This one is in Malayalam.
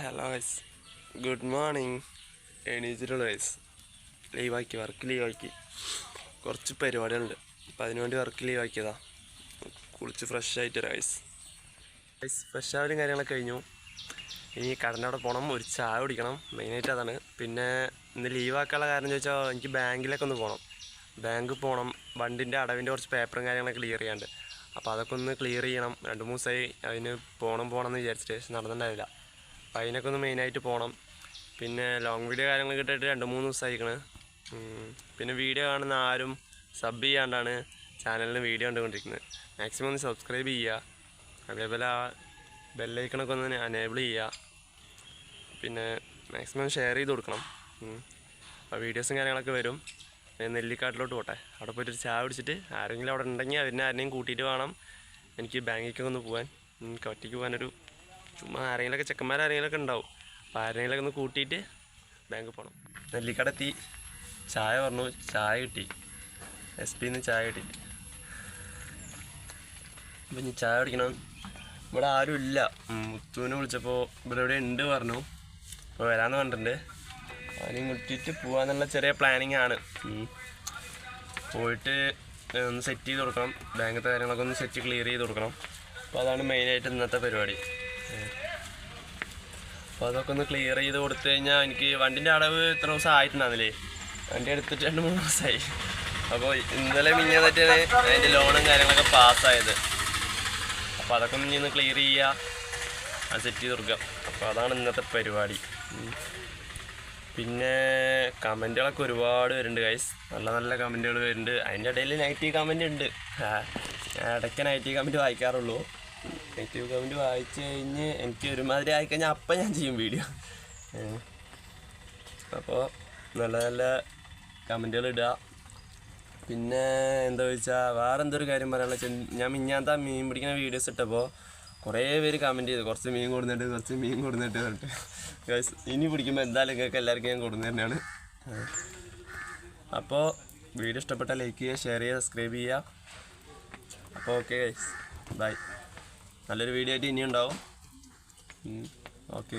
ഹലോ ഗൈസ് ഗുഡ് മോർണിംഗ് എണീച്ചിട്ടുള്ള ഗൈസ് ലീവാക്കി വർക്ക് ലീവാക്കി കുറച്ച് പരിപാടികളുണ്ട്. അപ്പം അതിനുവേണ്ടി വർക്ക് ലീവാക്കിയതാ കുളിച്ച് ഫ്രഷ് ആയിട്ട് ഗൈസ് ഗൈസ് ഫ്രഷ് ആവലും കാര്യങ്ങളൊക്കെ കഴിഞ്ഞു. ഇനി കടന്റെ പോകണം ഒരു ചായ കുടിക്കണം. മെയിനായിട്ട് അതാണ്. പിന്നെ ഇന്ന് ലീവാക്കാനുള്ള കാരണം ചോദിച്ചാൽ എനിക്ക് ബാങ്കിലൊക്കെ ഒന്ന് പോകണം ബാങ്ക് പോകണം വണ്ടിന്റെ അടവിന്റെ കുറച്ച് പേപ്പറും കാര്യങ്ങളൊക്കെ ക്ലിയർ ചെയ്യാണ്ട് അപ്പോൾ അതൊക്കെ ഒന്ന് ക്ലിയർ ചെയ്യണം. രണ്ട് മൂന്ന് ദിവസമായി അതിന് പോകണം പോകണം എന്ന് വിചാരിച്ചിട്ട് നടന്നിട്ടുണ്ടായില്ല അപ്പോൾ അതിനൊക്കെ ഒന്ന് മെയിനായിട്ട് പോകണം പിന്നെ ലോങ് വീഡിയോ കാര്യങ്ങൾ കിട്ടിയിട്ട് രണ്ട് മൂന്ന് ദിവസമായിരിക്കണ് പിന്നെ വീഡിയോ കാണുന്ന ആരും സബ് ചെയ്യാണ്ടാണ് ചാനലിന് വീഡിയോ കണ്ടുകൊണ്ടിരിക്കുന്നത്. മാക്സിമം ഒന്ന് സബ്സ്ക്രൈബ് ചെയ്യുക. അതേപോലെ ആ ബെല്ലൈക്കണൊക്കെ ഒന്ന് അനേബിൾ ചെയ്യുക. പിന്നെ മാക്സിമം ഷെയർ ചെയ്ത് കൊടുക്കണം. അപ്പോൾ വീഡിയോസും കാര്യങ്ങളൊക്കെ വരും. നെല്ലിക്കാട്ടിലോട്ട് പോട്ടെ. അവിടെ പോയിട്ട് ഒരു ചായ പിടിച്ചിട്ട് ആരെങ്കിലും അവിടെ ഉണ്ടെങ്കിൽ അവരെ ആരെയും കൂട്ടിയിട്ട് വേണം എനിക്ക് ബാങ്കിലേക്കൊക്കെ ഒന്ന് പോകാൻ എനിക്ക് ഒറ്റയ്ക്ക് പോകാനൊരു ചുമ്മാ ആരെങ്കിലൊക്കെ ചെക്കന്മാരെങ്കിലൊക്കെ ഉണ്ടാവും. അപ്പോൾ ആരെങ്കിലൊക്കെ ഒന്ന് കൂട്ടിയിട്ട് ബാങ്കിൽ പോകണം നെല്ലിക്കട എത്തി ചായ പറഞ്ഞു. ചായ കിട്ടി. എസ് പിന്ന് ചായ കിട്ടി. അപ്പം ഇനി ചായ കുടിക്കണം. ഇവിടെ ആരും ഇല്ല. മുത്തുവിനെ വിളിച്ചപ്പോൾ ഇവിടെ ഇവിടെ ഉണ്ട് പറഞ്ഞു. അപ്പോൾ വരാമെന്ന് പറഞ്ഞിട്ടുണ്ട്. അവനെയും കുട്ടിയിട്ട് പോകാമെന്നുള്ള ചെറിയ പ്ലാനിങ് ആണ്. പോയിട്ട് ഒന്ന് സെറ്റ് ചെയ്ത് കൊടുക്കണം. ബാങ്കത്തെ കാര്യങ്ങളൊക്കെ ഒന്ന് സെറ്റ് ക്ലിയർ ചെയ്ത് കൊടുക്കണം. അപ്പോൾ അതാണ് മെയിനായിട്ട് ഇന്നത്തെ പരിപാടി. അപ്പോൾ അതൊക്കെ ഒന്ന് ക്ലിയർ ചെയ്ത് കൊടുത്തു കഴിഞ്ഞാൽ എനിക്ക് വണ്ടിന്റെ അടവ് ഇത്ര ദിവസം ആയിട്ടുണ്ടായിരുന്നില്ലേ? വണ്ടി എടുത്തിട്ട് രണ്ട് മൂന്ന് ദിവസമായി. അപ്പോൾ ഇന്നലെ മിഞ്ഞാന്നിട്ടാണ് അതിന്റെ ലോണും കാര്യങ്ങളൊക്കെ പാസ്സായത് അപ്പോൾ അതൊക്കെ ഒന്ന് ഇന്ന് ക്ലിയർ ചെയ്യുക അത് സെറ്റ് ചെയ്ത് കൊടുക്കുക അപ്പോൾ അതാണ് ഇന്നത്തെ പരിപാടി. പിന്നെ കമന്റുകളൊക്കെ ഒരുപാട് വരുന്നുണ്ട് ഗൈസ് നല്ല നല്ല കമന്റുകൾ വരുന്നുണ്ട്. അതിന്റെ ഇടയിൽ നെഗറ്റീവ് കമന്റ് ഉണ്ട്. ഞാൻ ഇടയ്ക്ക് നെഗറ്റീവ് കമന്റ് വായിക്കാറുള്ളൂ. നെഗറ്റീവ് കമന്റ് വായിച്ച് കഴിഞ്ഞ് എനിക്ക് ഒരുമാതിരി ആയിക്കഴിഞ്ഞാൽ അപ്പം ഞാൻ ചെയ്യും വീഡിയോ അപ്പോൾ നല്ല നല്ല കമന്റുകൾ ഇടുക. പിന്നെ എന്താ വെച്ചാൽ വേറെ എന്തൊരു കാര്യം പറയാനുള്ള ഞാൻ മിഞ്ഞാത്ത മീൻ പിടിക്കുന്ന വീഡിയോസ് ഇട്ടപ്പോൾ കുറേ പേര് കമന്റ് ചെയ്തു. കുറച്ച് മീൻ കൊടുന്നിട്ട് കുറച്ച് മീൻ കൊടുന്നിട്ട് പറഞ്ഞിട്ട്. ഇനി പിടിക്കുമ്പോൾ എന്തായാലും നിങ്ങൾക്ക് എല്ലാവർക്കും ഞാൻ കൊടുന്നു തന്നെയാണ് അപ്പോൾ വീഡിയോ ഇഷ്ടപ്പെട്ടാൽ ലൈക്ക് ചെയ്യുക ഷെയർ ചെയ്യുക സബ്സ്ക്രൈബ് ചെയ്യുക. അപ്പോൾ ഓക്കെ ഗൈസ് ബൈ നല്ലൊരു വീഡിയോ ആയിട്ട് ഇനിയുണ്ടാവും. ഓക്കെ